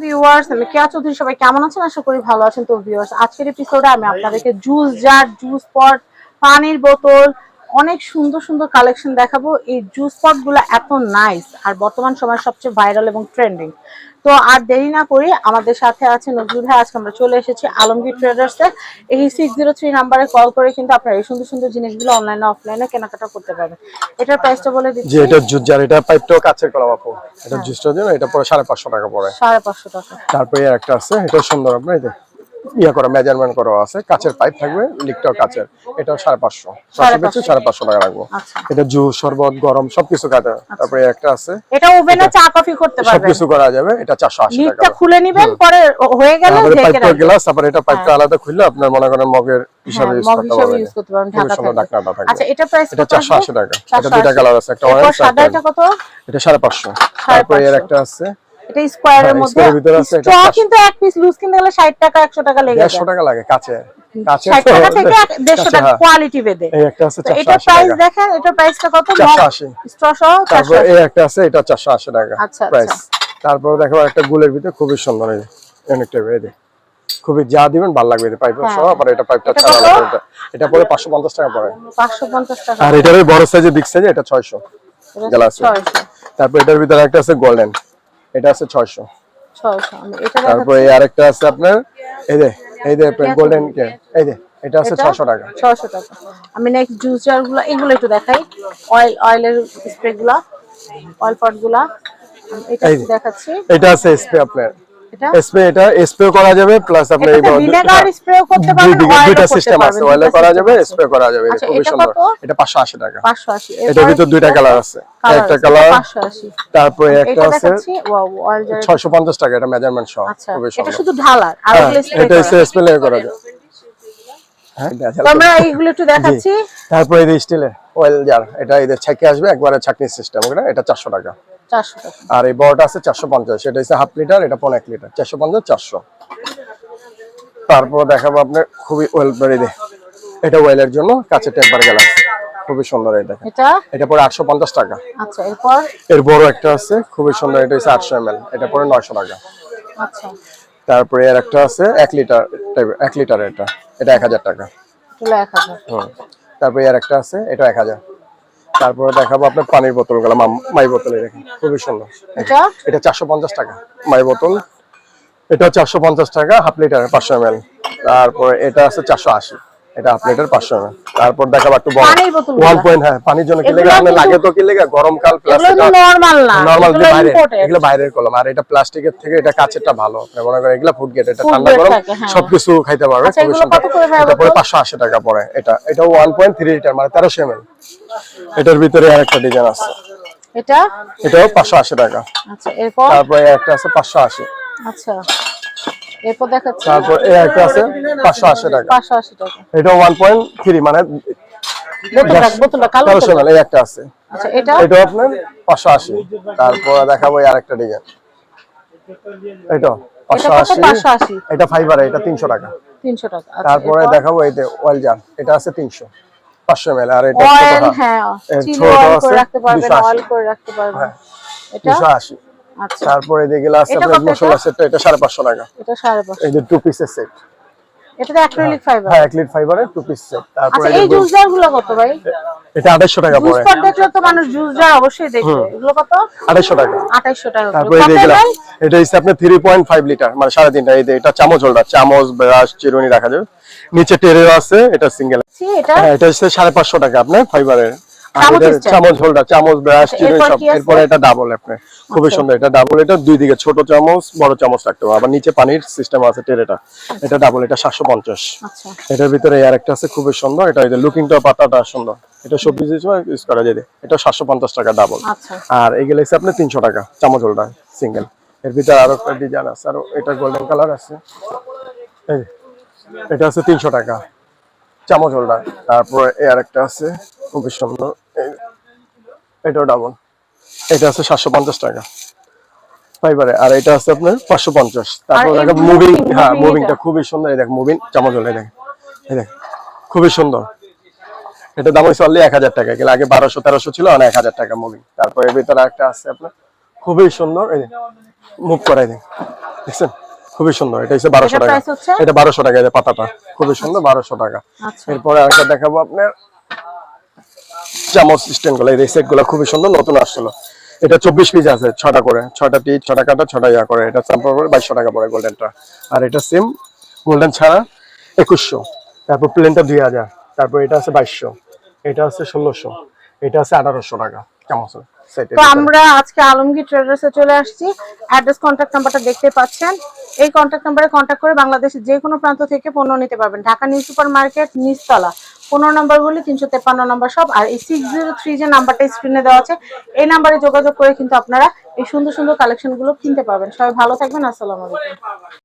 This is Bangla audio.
ভিউয়ার্স আমি কেয়া চৌধুরী সবাই কেমন আছেন? আশা করি ভালো আছেন। তো ভিউয়ার্স আজকের এপিসোডে আমি আপনাদেরকে জুস জার জুস পট পানির বোতল অনেক সুন্দর সুন্দর কালেকশন দেখাবো। এই জুস পটগুলো এত নাইস আর বর্তমান সময় সবচেয়ে ভাইরাল এবং ট্রেন্ডিং তো আর দেরি না করি আমাদের সাথে আছে নজরুল ভাই আজকে আমরা চলে এসেছি আলমগীর ট্রেডার্স এই সিক্স জিরো থ্রি নাম্বারে কল করে কিন্তু আপনারা এই সুন্দর সুন্দর জিনিসগুলো অনলাইনে অফলাইনে কেনাকাটা করতে পারবেন। এটার প্রাইসটা বলে দিচ্ছি। এটা জুস জার এটা পাইপটাও কাছের কলা বাপু এটা জুসটার জন্য এটা পরে সাড়ে পাঁচশো টাকা পড়ে। সাড়ে পাঁচশো টাকা। তারপরে একটা আছে এটা সুন্দর আপনার ইয়া করা মেজারমেন্ট করা আছে কাছের পাইপ থাকবে লিকটাও কাছের এটাও সাড়ে পাঁচশো পাঁচশো সাড়ে পাঁচশো। টাকা রাখব আচ্ছা। এটা জুস শরবত গরম সবকিছু কাটে। তারপরে একটা আছে। এটা ওভেনে চা কফি করতে পারবেন? সবকিছু করা যাবে এটা চারশো আশি টাকা। খুলে নিবেন পরে হয়ে গেলে পাইপটা গ্লাস তারপরে এটা পাইপটা আলাদা খুললে আপনার মনে করেন মগের হিসাবে হ্যাঁ, ইউজ করতে পারবেন। ইউজ করতে পারবেন ঢাকা থাকবে। আচ্ছা এটা প্রাইস এটা চারশো আশি টাকা। এটা দুইটা কালার আছে একটা অরেঞ্জ সাদা এটা কত? এটা সাড়ে পাঁচশো। তারপরে এর একটা আছে। এটা স্কোয়ারের হ্যাঁ, মধ্যে। স্ট্র কিন্তু এক পিস লুজ কিনতে গেলে 60 টাকা 100 টাকা লেগে দেড়শো যায়। টাকা লাগে কাছে। কাছে 60 টাকা থেকে 150 টাকা। কোয়ালিটি ভেদে এই একটা আছে তো চারশো এটা প্রাইস দেখেন এটা প্রাইসটা কত? 480 স্ট্র সহ তারপর এই একটা আছে এটা চারশো আশি টাকা আচ্ছা, প্রাইস তারপর দেখো একটা গুলের ভিতরে খুবই সুন্দর এই অনেকটা এই খুবই যা দিবেন ভালো লাগবে পাইপের হ্যাঁ। সহ আবার এটা পাইপটা এটা ছাড়া পরে পাঁচশো পঞ্চাশ টাকা পড়ে। 550 টাকা। আর এটার বড় সাইজে বিগ সাইজে এটা ছয়শো এটা গ্লাস 600 তারপর এটার ভিতরে একটা আছে গোল্ডেন এটা আছে ছয়শো। 600 তারপরে এটা তারপর এই আরেকটা আছে আপনার এই যে এই যে গোল্ডেন কে এই যে এটা আছে এটা? ছশো টাকা। 600 টাকা। আমি নেক্সট জুস জারগুলো এগুলো একটু দেখাই। অয়েল অয়েলের স্প্রে গুলা অয়েল পটগুলা। এটা। দেখাচ্ছি। এটা আছে স্প্রে আপনার। স্প্রে এটা স্প্রে করা যাবে প্লাস আপনি এই ভিনেগার স্প্রেও করতে পারবেন দুইটা সিস্টেম আছে অয়েলে করা যাবে স্প্রে করা যাবে আচ্ছা, খুবই সুন্দর। এটা পাঁচশো আশি টাকা। 580 এটার ভিতর দুইটা কালার আছে। একটা কালার 580 তারপরে একটা আছে দেখাচ্ছি। ওয়াও অয়েল জার ছয়শো পঞ্চাশ টাকা এটা মেজারমেন্ট সহ আচ্ছা খুবই এটা শুধু ঢালার আর হ্যাঁ, স্প্রে এটা হচ্ছে স্প্রে করা হ্যাঁ আমরা এইগুলো একটু দেখাচ্ছি। তারপরে এই স্টিলের অয়েল জার এটা এদের ছাকে আসবে একবারে ছাকনি সিস্টেম এটা চারশো 400 টাকা। আর এই বড়টা আছে চারশো পঞ্চাশ এটা হচ্ছে হাফ লিটার এটা পনেরো এক লিটার চারশো পঞ্চাশ চারশো। তারপর দেখাবো আপনার খুবই ওয়েল বেরিয়ে এটা ওয়েলের জন্য কাছে টেম্পার গেলাম খুবই সুন্দর এটা? এটা পরে আটশো পঞ্চাশ টাকা। আচ্ছা এরপর? এর বড় একটা আছে খুবই সুন্দর এটা হচ্ছে আটশো এম এটা পরে নয়শো টাকা। আচ্ছা। তারপরে এর একটা আছে এক লিটার এক লিটার এটা এটা এক হাজার টাকা। হুম। তারপরে এর একটা আছে এটা এক হাজার। তারপরে দেখাবো আপনার পানির বোতলগুলো মাই বোতল দেখেন খুবই সুন্দর। এটা? চারশো পঞ্চাশ টাকা মাই বোতল। এটা চারশো পঞ্চাশ টাকা হাফ লিটার পাঁচশো এম তারপরে এটা আছে চারশো আশি। এটা হাফ লিটার পাঁচশো এম তারপর দেখাবো একটু বড়। পানির বোতলগুলো? ওয়ান পয়েন্ট হ্যাঁ পানির জন্য কি লেগে এগুলো লাগে তো কি লেগে? গরমকাল প্লাস এগুলো নরমাল না নরমাল এগুলো বাইরে এগুলো বাইরের কলম। আর এটা প্লাস্টিকের থেকে এটা কাছেরটা ভালো। আপনি মনে করেন এগুলো ফুড গেট এটা ঠান্ডা গরম হ্যাঁ। সবকিছু খাইতে পারবে খুবই সুন্দর কত করে ভাই এটা পরে বোতল? পাঁচশো আশি টাকা পড়ে এটা এটা ওয়ান পয়েন্ট থ্রি লিটার মানে তেরোশো এম এটার ভিতরে আরেকটা ডিজাইন আছে। এটা? এটাও পাঁচশো আশি টাকা। আচ্ছা এরপর? তারপরে একটা আছে পাঁচশো আশি। আচ্ছা। এরপর দেখাচ্ছি। তারপর এই একটা আছে পাঁচশো আশি টাকা। 580 টাকা। এটা ওয়ান পয়েন্ট থ্রি মানে এই একটা আছে। আচ্ছা এটা? এটাও আপনার পাঁচশো আশি। তারপর দেখাবো এই আরেকটা ডিজাইন এটা এটা পাঁচশো কত? আশি। 580 এটা ফাইবার এটা তিনশো টাকা। 300 টাকা। আচ্ছা তারপরে দেখাবো এই যে অয়েল জার এটা আছে তিনশো। পাঁচশো এম আর এটা অয়েল হ্যাঁ চিনি অয়েল করে রাখতে পারবেন অয়েল করে রাখতে পারবেন। এটা? দুশো আশি। তারপরে এদিকে এটা আপনার মশলা সেটটা এটা সাড়ে পাঁচশো টাকা। এটা সাড়ে পাঁচশো। এই যে টু পিসের সেট এটা তো অ্যাক্রিলিক ফাইবার হ্যাঁ লিট ফাইবারের টু পিস সেট তারপরে আচ্ছা এই জুসগুলো কত ভাই? এটা টাকা পড়ে। পট দেখলে তো মানুষ জুস অবশ্যই দেখবে এগুলো কত? টাকা। 2800 টাকা। তারপরে দেখলাম এটা হচ্ছে আপনার থ্রি পয়েন্ট ফাইভ লিটার মানে সাড়ে তিনটা। এই যে এটা চামচ হোল্ডার চামচ ব্রাশ চিরুনি রাখা যাবে। নিচে টেরেও আছে এটা সিঙ্গেল এটা? হ্যাঁ এটা হচ্ছে সাড়ে পাঁচশো টাকা আপনার ফাইবারের চামচ হোল্ডার চামচ ব্রাশ আচ্ছা, সব। এরপরে এটা ডাবল আপনার খুবই সুন্দর এটা ডাবল এটা দুই দিকে ছোট চামচ বড় চামচ রাখতে হবে। আবার নিচে পানির সিস্টেম আছে টেরেটা এটা। ডাবল এটা সাতশো পঞ্চাশ। আচ্ছা। এটার ভিতরে আর একটা আছে খুবই সুন্দর। এটা লুকিংটা পাতাটা সুন্দর। এটা সবজি ইউজ করা যায় এটা সাতশো পঞ্চাশ টাকা ডাবল আচ্ছা। আর এগুলো হচ্ছে আপনার তিনশো টাকা চামচ হোল্ডার সিঙ্গেল এর ভিতরে আরও একটা ডিজাইন আছে আরও এটা গোল্ডেন কালার আছে। এটা আছে তিনশো টাকা চামচ হোল্ডার তারপরে এ আরেকটা আছে খুবই সুন্দর। এটাও ডাবল এটা আছে সাতশো পঞ্চাশ টাকা। ফাইবারে আর এটা আছে আপনার পাঁচশো পঞ্চাশ। তারপর দেখো মুভিং হ্যাঁ মুভিংটা খুবই সুন্দর। এই দেখ মুভিং চামচ হোল্ডার দেখ এই দেখ খুবই সুন্দর। এটা দাম হচ্ছে অনলি এক হাজার টাকা। গেলে আগে বারোশো তেরোশো ছিল অনেক এক হাজার টাকা মুভি তারপর এর ভিতরে একটা আছে আপনার খুবই সুন্দর এই মুভ করাই দিন দেখছেন? খুবই সুন্দর। এটা হচ্ছে বারোশো টাকা। এটা বারোশো টাকা যে পাতাটা খুবই সুন্দর বারোশো টাকা। আচ্ছা। এরপরে আরেকটা দেখাবো আপনার চামচ এই সেটগুলো খুবই সুন্দর নতুন আসছিল। এটা চব্বিশ পিস আছে ছটা করে ছটা টি ছটা কাটা ছটা ইয়া করে। এটা চাম্পার করে বাইশশো টাকা পড়ে গোল্ডেনটা আর এটা সেম গোল্ডেন ছাড়া একুশশো। তারপর প্লেনটা দুই হাজার। তারপর এটা আছে বাইশশো। এটা আছে ষোলোশো। এটা আছে আঠারোশো টাকা। চামচ তো আমরা আজকে আলমগীর ট্রেডার্সে চলে আসছি। অ্যাড্রেস কন্ট্যাক্ট নাম্বারটা দেখতে পাচ্ছেন। এই কন্ট্যাক্ট নাম্বারে কন্ট্যাক্ট করে বাংলাদেশের যে কোনো প্রান্ত থেকে পণ্য নিতে পারবেন। ঢাকা নিউ সুপার মার্কেট নিচতলা। পনেরো নম্বর নম্বরগুলি তিনশো তেপান্ন নম্বর সব, আর এই সিক্স জিরো থ্রি যে নাম্বারটা স্ক্রিনে দেওয়া আছে, এই নাম্বারে যোগাযোগ করে কিন্তু আপনারা এই সুন্দর সুন্দর কালেকশনগুলো কিনতে পারবেন। সবাই ভালো থাকবেন, আসসালামু আলাইকুম।